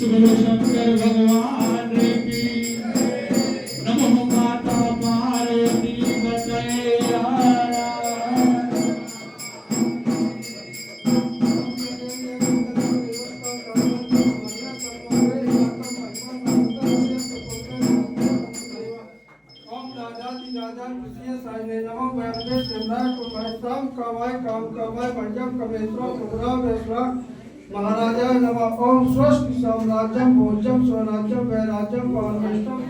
सुनो शंकर भगवान की नमो माता पार्वती बचैया नमो वैद्य सम्राट कुमार काम कमाय काम कमाय मंजम कमेश्वर सुग्राम वैश्वास महाराजा नवा ओम स्वस्थ सौराज्यम भोजम स्वराज्यम वैराज्यम पौराष्ट्रम